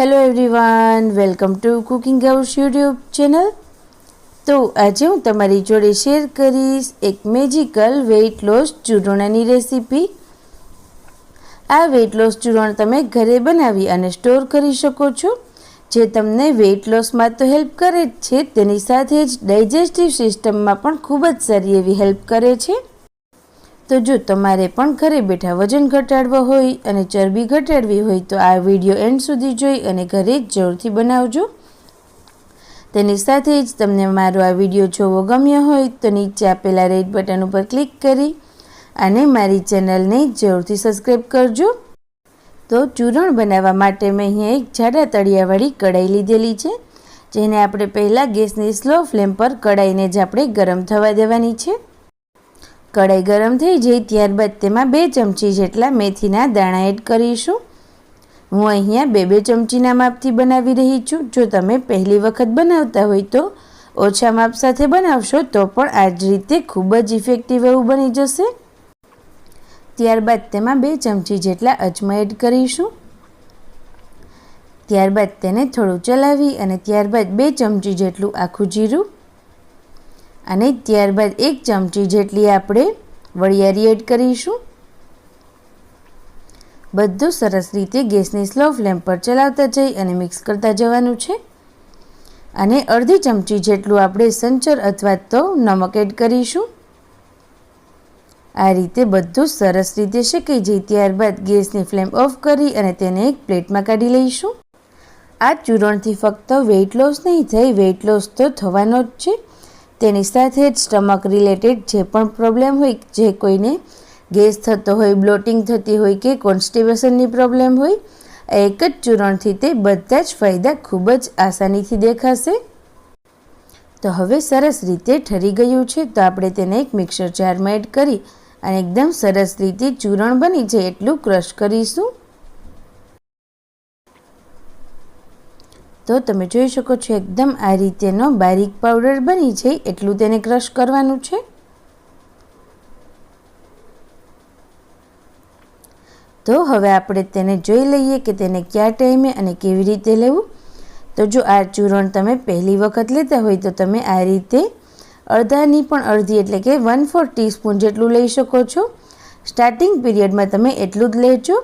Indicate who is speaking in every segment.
Speaker 1: Hello everyone welcome to cooking house YouTube channel તો આજે હું તમારી જોડે શેર કરીશ એક મેજિકલ વેઇટ લોસ ચૂરણાની રેસીપી આ વેઇટ લોસ ચૂરણ તમે ઘરે બનાવી અને સ્ટોર કરી શકો છો. જે તમને વેઇટ લોસમાં તો હેલ્પ કરે જ છે, તેની સાથે જ ડાયજેસ્ટિવ સિસ્ટમમાં પણ ખૂબ જ સારી એવી હેલ્પ કરે છે. તો જો તમારે પણ ઘરે બેઠા વજન ઘટાડવા હોય અને ચરબી ઘટાડવી હોય તો આ વીડિયો એન્ડ સુધી જોઈ અને ઘરે જ જરૂરથી બનાવજો. તેની સાથે જ તમને મારો આ વીડિયો જોવો ગમ્યો હોય તો નીચે આપેલા રેડ બટન ઉપર ક્લિક કરી અને મારી ચેનલને જરૂરથી સબસ્ક્રાઈબ કરજો. તો ચૂરણ બનાવવા માટે મેં અહીંયા એક જાડા તળિયાવાળી કઢાઈ લીધેલી છે, જેને આપણે પહેલાં ગેસની સ્લો ફ્લેમ પર કઢાઈને જ આપણે ગરમ થવા દેવાની છે. કઢાઈ ગરમ થઈ જાય ત્યારબાદ તેમાં બે ચમચી જેટલા મેથીના દાણા એડ કરીશું. હું અહીંયા બે બે ચમચીના માપથી બનાવી રહી છું. જો તમે પહેલી વખત બનાવતા હોય તો ઓછા માપ સાથે બનાવશો તો પણ આ જ રીતે ખૂબ જ ઇફેક્ટિવ એવું બની જશે. ત્યારબાદ તેમાં બે ચમચી જેટલા અજમા એડ કરીશું. ત્યારબાદ તેને થોડું ચલાવી અને ત્યારબાદ બે ચમચી જેટલું આખું જીરું અને ત્યારબાદ એક ચમચી જેટલી આપણે વળિયારી એડ કરીશું. બધું સરસ રીતે ગેસની સ્લો ફ્લેમ પર ચલાવતા જઈ અને મિક્સ કરતા જવાનું છે. અને અડધી ચમચી જેટલું આપણે સંચર અથવા તો નમક એડ કરીશું. આ રીતે બધું સરસ રીતે શેકાઈ જઈ ત્યારબાદ ગેસની ફ્લેમ ઓફ કરી અને તેને એક પ્લેટમાં કાઢી લઈશું. આ ચૂરણથી ફક્ત વેઇટ લોસ નહીં થાય વેઇટ લોસ તો થવાનો જ છે. તેની સાથે જ સ્ટમક રિલેટેડ જે પણ પ્રોબ્લેમ હોય, જે કોઈને ગેસ થતો હોય, બ્લોટિંગ થતી હોય કે કોન્સ્ટિબેશનની પ્રોબ્લેમ હોય એક જ ચૂરણથી તે બધા જ ફાયદા ખૂબ જ આસાનીથી દેખાશે. તો હવે સરસ રીતે ઠરી ગયું છે, તો આપણે તેને એક મિક્સર જારમાં એડ કરી અને એકદમ સરસ રીતે ચૂરણ બની જાય એટલું ક્રશ કરીશું. તો તમે જોઈ શકો છો એકદમ આ રીતેનો બારીક પાવડર બની છે. એટલું તેને ક્રશ કરવાનું છે. તો હવે આપણે તેને જોઈ લઈએ કે તેને કયા ટાઈમે અને કેવી રીતે લેવું. તો જો આ ચૂરણ તમે પહેલી વખત લેતા હોય તો તમે આ રીતે અડધાની પણ અડધી એટલે કે વન ફોર ટીસ્પૂન જેટલું લઈ શકો છો. સ્ટાર્ટિંગ પીરિયડમાં તમે એટલું જ લેજો.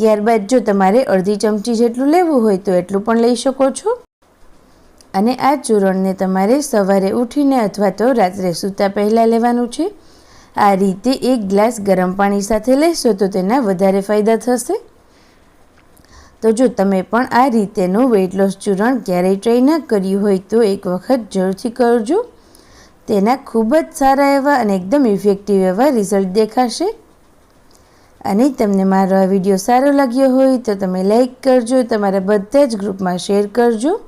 Speaker 1: ત્યારબાદ જો તમારે અડધી ચમચી જેટલું લેવું હોય તો એટલું પણ લઈ શકો છો. અને આ ચૂરણને તમારે સવારે ઉઠીને અથવા તો રાત્રે સૂતા પહેલાં લેવાનું છે. આ રીતે એક ગ્લાસ ગરમ પાણી સાથે લેશો તો તેના વધારે ફાયદા થશે. તો જો તમે પણ આ રીતેનું વેઇટ લોસ ચૂરણ ક્યારેય ટ્રાય ન કર્યું હોય તો એક વખત જરૂરથી કરજો. તેના ખૂબ જ સારા એવા અને એકદમ ઇફેક્ટિવ એવા રિઝલ્ટ દેખાશે. અને તમને મારો આ વીડિયો સારો લાગ્યો હોય તો તમે લાઈક કરજો, તમારા બધા જ ગ્રુપમાં શેર કરજો.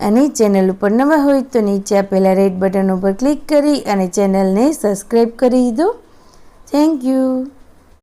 Speaker 1: અને ચેનલ ઉપર નવા હોય તો નીચે આપેલા રેડ બટન ઉપર ક્લિક કરી અને ચેનલને સબસ્ક્રાઈબ કરી દો. Thank you